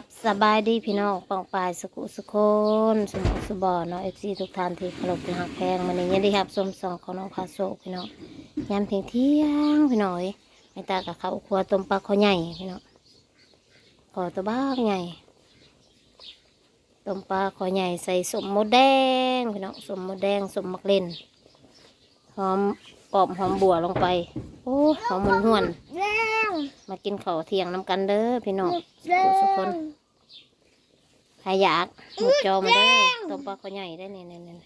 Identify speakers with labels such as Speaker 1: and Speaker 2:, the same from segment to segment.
Speaker 1: กับสบายดีพี่น้องปองปายสกุสคนสมองสบอเนาะเอฟซีทุกท่านที่เคารพหักแพงมันนี้ยังได้ครับสมสองของน้องพาโซพี่น้องยามเที่ยงเที่ยงพี่น้อยไม่ตากับเขาครัวต้มปลาข้อใหญ่พี่น้องขอตัวบ้าใหญ่ต้มปลาข้อใหญ่ใส่สมมดแดงพี่น้องสมมดแดงสมมักเล่นหอมปอบหอมบัวลงไปโอ้หอมมันห่วน
Speaker 2: เมา
Speaker 1: กินข้าวเที่ยงน้ำกันเด้อพี่น้อง
Speaker 2: เร็ว
Speaker 1: ทุกคนใครอยากหมดจอมาเด้อต้มปลาข้าวใหญ่ได้เนี่ยเนี่ยเนี่ย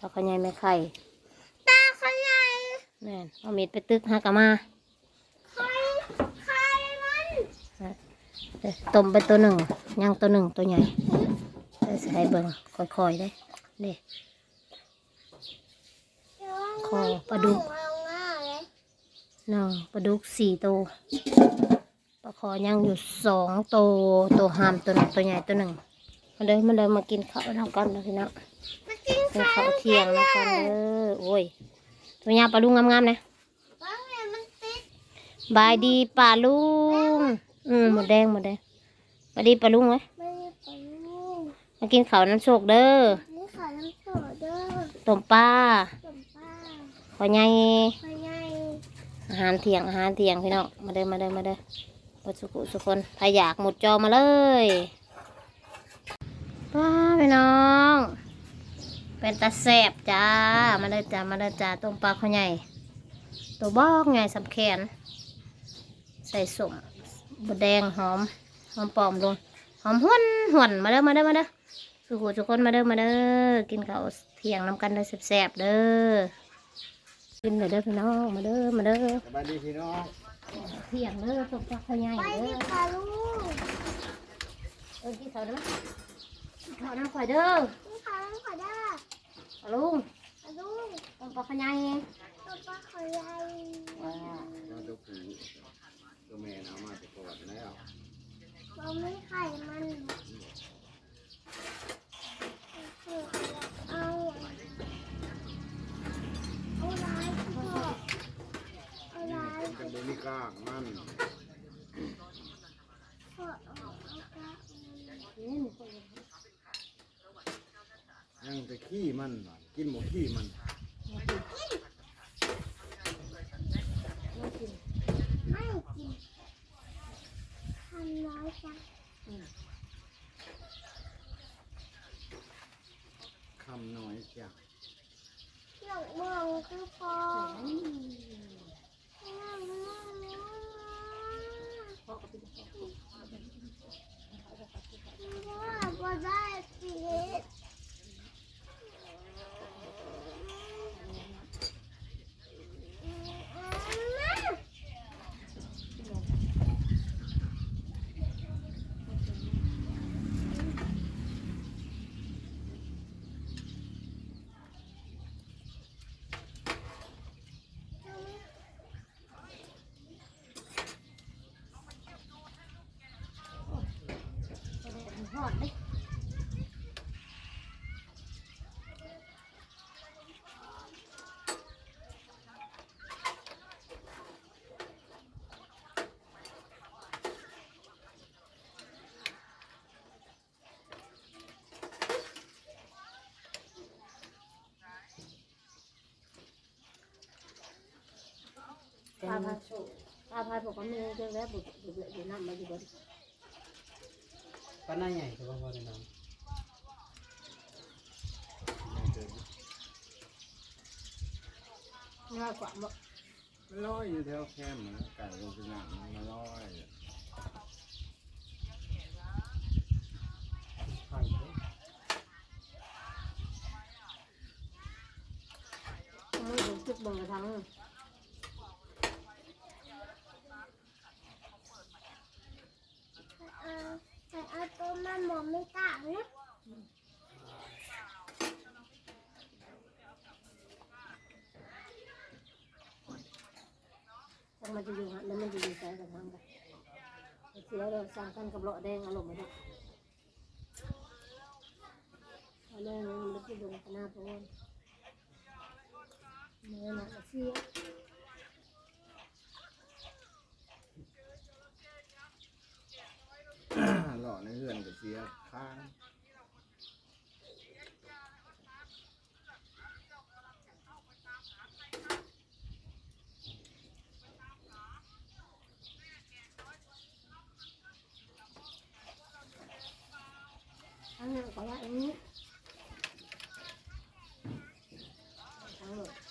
Speaker 1: ปลาข้าวใหญ่ไม่ไข่
Speaker 2: ตาขยาย
Speaker 1: เนี่ยเอามีดไปตึกหากะมา
Speaker 2: ไข่ไข่มัน
Speaker 1: เด้อต้มไปตัวหนึ่งย่างตัวหนึ่งตัวใหญ่เด้อใส่เบิ่งค่อยๆได้เด้คอปลาดุก
Speaker 2: เอาง่ายเลย
Speaker 1: เนาะปลาดุกสี่ตัวปลาคอย่างอยู่สองตัวตัวหามตัวหนึ่งตัวใหญ่ตัวหนึ่งมาเด้อมาเด้อมากินข้าวน้ำกันนะพี่น้อง
Speaker 2: มากิน
Speaker 1: เป็นข้าวเที่ยงแล้วกันเด้อโอ้ยตัวยาปลาลุงงามๆนะ
Speaker 2: ว่าไงมันติด
Speaker 1: บายดีปลาลุงอืมหมดแดงหมดแดงบายดีปลาลุงไว้
Speaker 2: ไม่ได้ปลาลูก
Speaker 1: มากินข้าวน้ำโชกเด้อ
Speaker 2: นี่ขาน้ำโสดเด้อ
Speaker 1: ต้มปลา
Speaker 2: สมป้า
Speaker 1: ขอใหญ่
Speaker 2: ขยาย
Speaker 1: อาหารเที่ยงอาหารเที่ยงพี่น้องมาเด้อมาเด้อมาเด้อปสุกุสุคนถ้าอยากหมดจอมาเลยป้าพี่น้อง เป็นตาแสบจ้ามาเด้อจ้ามาเด้อจ้าต้มปลาขอใหญ่ตัวบอกไงสำแขน ใส่สมบดแดงหอมหอมปลอมลงหอมห้วนห้วนมาเด้อมาเด้อมาเด้อสุขุทุคนมาเด้อมาเด้อกินข้าวเที่ยงน้ำกันเด้อแซ่บๆเด้อ กินเด้อเด้อพี่น้องมาเด้อมาเด้อ
Speaker 3: สบายดีพี่น้อง
Speaker 1: เที่ยงเด้อต้มปลาข้าวใหญ่
Speaker 2: ไป
Speaker 1: เด้
Speaker 2: ที่
Speaker 1: อ
Speaker 2: ปลาลูก
Speaker 1: เออกินข้าวได้ไหมกินข้าวน้ำข่อยเด้อ
Speaker 2: นี่ขาน้ำขอได้
Speaker 1: ปลาลุง
Speaker 2: ปลาลูก
Speaker 1: ต้มปลาข้าวใหญ่
Speaker 2: ตัวปลาขยาย
Speaker 1: ว้า
Speaker 3: เราตัวผูตัวแม่เอามาจากก่อนแล้ว
Speaker 2: เราไม่ไข่มันเอ ร้าย
Speaker 3: กันดูนี่กล้างมัน
Speaker 2: พ่อเอาเอากระ
Speaker 3: ยังแต่ขี้มันว่ะกินหมดขี้มัน
Speaker 2: ไม่กินทำน้อยจัง
Speaker 3: คำน้อยจ้ะ
Speaker 2: หลังมองคือพอ
Speaker 1: พ่อก็เป็นพ่อ
Speaker 2: ว่
Speaker 3: ป
Speaker 1: ลาพายโชปลาพายผมก็มีเยอะแล้วบุบบุบเยอยู่น้ำมาอยู่บน
Speaker 4: ปลาหน้าใหญ่คือว่าพอได้น้
Speaker 1: ง่ายกว่าบ่
Speaker 3: มันลอยอยู่แถวแคมป์นะไก่ลงไปหนังมันลอย
Speaker 4: ไข่เด้อ
Speaker 1: ม่รู้สึกเบิ่งกระทัง
Speaker 2: เออแต่ เอาตัวมันบ่ไม่กล้านะ
Speaker 1: ถ้ามันจะอยู่ฮะแล้วมันจะอยู่ใส่กระทังกันเสียเราสั่งกันกับเลาะแดงอารมณ์ไม่ได้เอาเลยมันจะลงขนาดโอนเนื้อหนักเสีย
Speaker 3: ในเรือนก็เสียค้าง
Speaker 1: อันนั้นก็ว่าอันนี้อ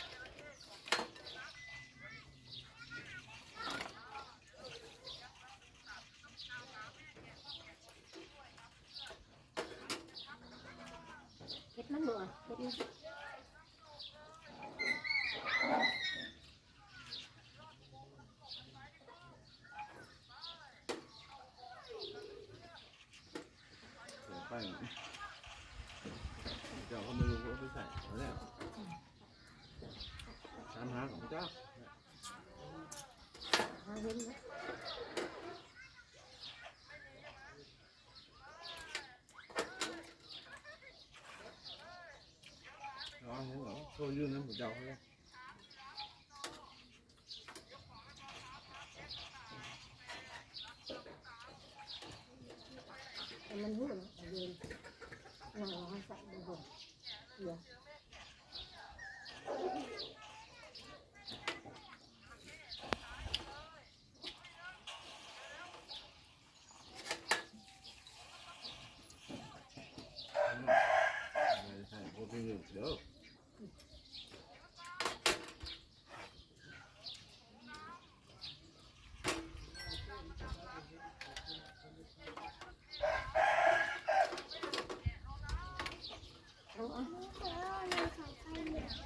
Speaker 1: เฮ็ดมันบ่อะเฮ็ดมัน
Speaker 3: เสียไปเจ้าเขาไม่รู้ว่าไปใส่เอาแล้วตามหาของเจ้า
Speaker 1: หาเห็นไหม
Speaker 3: อ๋อเห็นเหรอโชว์ยืนนั้นผมเจ้าเขาเลย
Speaker 1: แต่มันหุ่นเย็นนั่งรอให้ใส่ดูบ่เดี๋ยว
Speaker 3: ไม่ใช่ พวกที่หนึ่งเด้อ
Speaker 1: เอาเอา
Speaker 2: เออในขาไข่เหนียว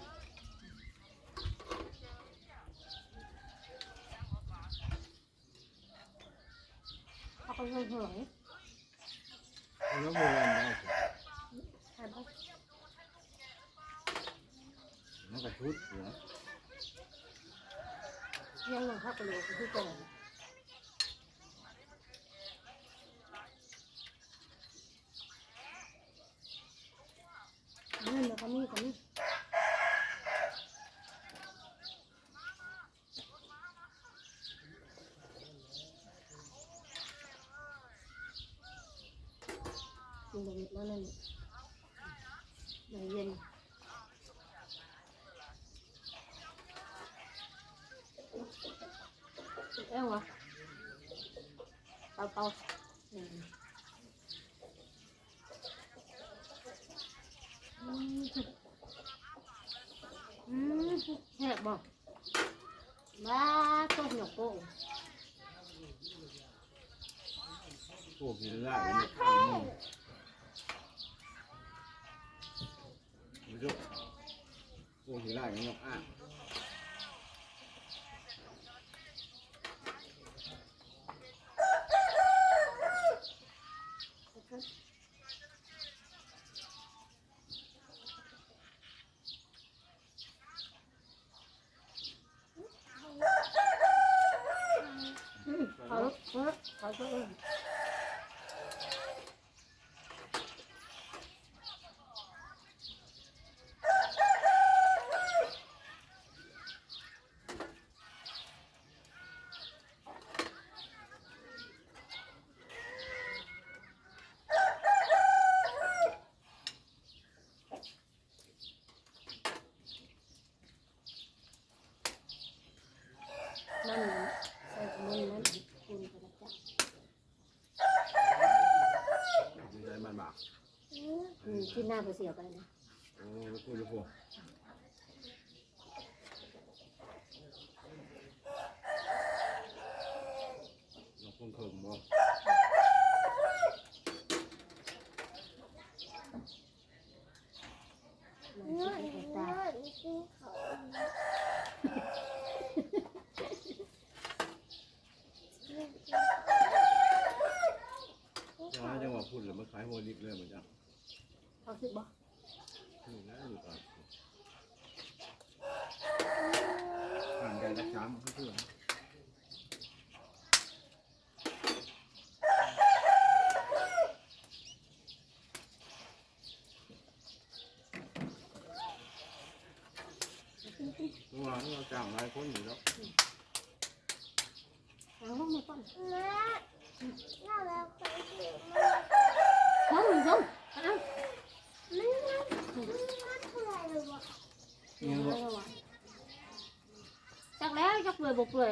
Speaker 1: เอาไปเลยเหย
Speaker 3: แล้วโบราณได้
Speaker 1: ใช่ปะ
Speaker 3: นั่นก็ชุดเหรอ
Speaker 1: ยังยังพักไปเลยคือก่อนนั่นแล้วก็มีก็มีกินบะหมี่แล้วนั่นในเย็น เอ้าวะเตาเตาอืมอืมอืม บอกบ้าต้มหยกโป้ง
Speaker 3: พวกที่ไล่เนี่ยข้างมึงไม่รู้พวกที่ไล่เนี่ยกอ้าง
Speaker 1: อืมเอาลูกเอาลูกเอาลูกเอง นั่นใส่มือนั้นคุณกระจับ
Speaker 3: ดีใจมันบาก
Speaker 1: อืมที่หน้าไปเสียไปนะ
Speaker 3: โอ้ยพูดจะพูดเราคงเขิมบ่
Speaker 1: มัน
Speaker 2: เนื้อ
Speaker 1: คิด
Speaker 2: เนื้
Speaker 1: ให้
Speaker 2: อ
Speaker 1: ตา
Speaker 2: สีขาว
Speaker 3: จะให้จังหวะพูดหรือมันคล้ายหัวลิบเลยเหมือนกัน
Speaker 1: เขาคิดบ่
Speaker 3: นี่นะอยู่ก่อนผ่านการรักษามันเพื่อนเมื่อวานเราจ้างหลายคนอยู่แล้ว
Speaker 1: เอาห้องมาก่อน
Speaker 2: แม่น่าแล้วเค ยังบ่าไรเล
Speaker 4: ยวะ
Speaker 1: จักแล้วจักเปื่อยบ่เปื่อย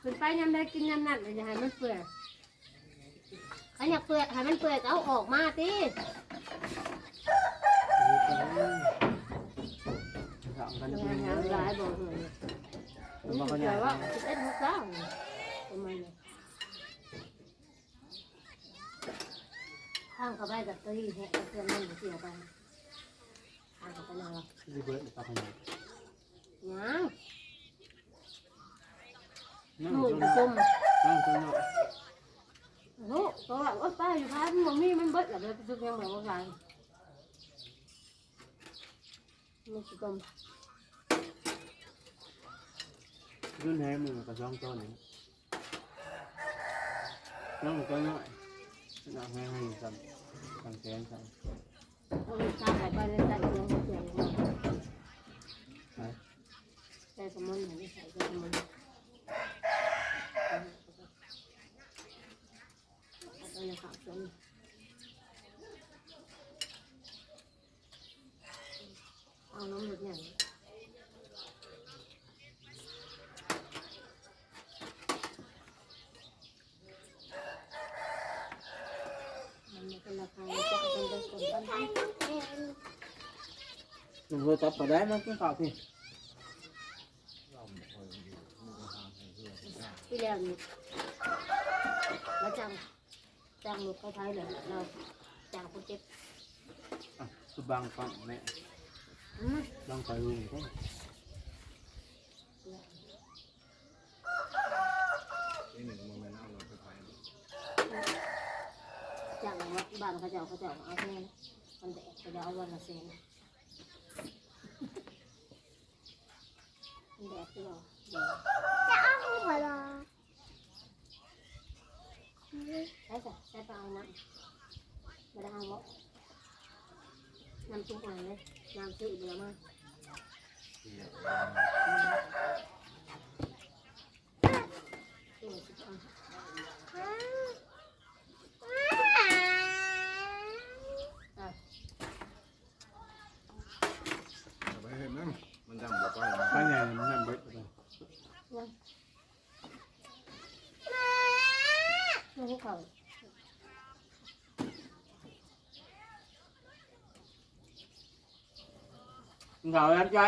Speaker 1: เป็นไปยำได้กินยำนั่นเลยจะให้มันเปื่อยอันอยากเปื่อยให้มันเปื่อยก็เอาออกมาสิ
Speaker 4: ถามกัน
Speaker 1: ยังไงรายบ่เปื่อย
Speaker 4: มันบ
Speaker 1: อก
Speaker 4: เขาใอ
Speaker 1: ญ่ว่าเอ็ดหกเก้ทำไมเนี่ย ข้างเข้าไปกับตีแหะเพื่อนมันเสียไปข้างเข้าไปนั่นหรอ
Speaker 4: สิเบิดปากขยาย
Speaker 1: ยัง
Speaker 4: นั่ง
Speaker 1: หมู
Speaker 4: ตรง
Speaker 1: จุ่
Speaker 4: นั้น
Speaker 1: ม
Speaker 4: นั่งตรงนั้น
Speaker 1: โอ้ตัวแบบว่าป้าอยู่พายมันมีมันเบิดแบบทุกอย่างแบบว่าไรมันจุ่ม
Speaker 4: รุ่นแท้มือกับช่องต้นนี่น้องตัวน้อยน้องให้ให้ กันกันแขนกัน
Speaker 1: เอาไปตามไปในใจเรื่องเสียง
Speaker 4: ไป
Speaker 1: ใจสมมุนไหนใส่ใจสมุนเอาไปในข่าวจนเอาน้ำหลุดอย่างมันเป็นราคาจะเป็นเป็นคนบ้าน
Speaker 4: ลุงโทรจับก็ได้มั้งกินข้าวพี่
Speaker 1: ที่แล้วนี่แล้วจังจังหลุดเข้าท้ายเลยเราจังคนเจ็บ
Speaker 4: อะสุบังฟังแม่
Speaker 1: อืม
Speaker 4: ลองไปลุงก็
Speaker 3: นี่หนึ่งโมเมนต์เอาเราไปไป
Speaker 1: จังว่าบ้านเขาเจ้าเขาเจ้าเอาแค่มันแดดเขาจะเอาวันละเซน มันแดดที่เราแดด
Speaker 2: จะเอาหัวเหรอ
Speaker 1: ใช่จ้ะใช่ปลาเอาน้ำไม่ได้เอาวะน้ำซุปอะไรเลยน้ำซุปอีกแล้วมั้งที่เราซุปเอา อะ
Speaker 3: เอาไปเห็นมั้งมันดำแบบว่า
Speaker 4: ข้างใหญ่มันนั่นเบิดไป
Speaker 1: ยังยังให้เขา
Speaker 4: กินข้าแล้วจ้ะ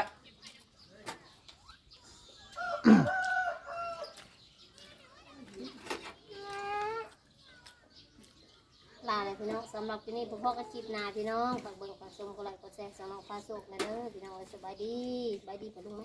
Speaker 1: ลาเลยพี่น้องสำหรับที่นี่พ่อพ่อก็คลิปหนาพี่น้องฝากเบิ่งฝากชมกดไลค์กดแชร์สำหรับฟ้าสุกนะเด้อพี่น้องสบายดีสบายดีปะลุงไหม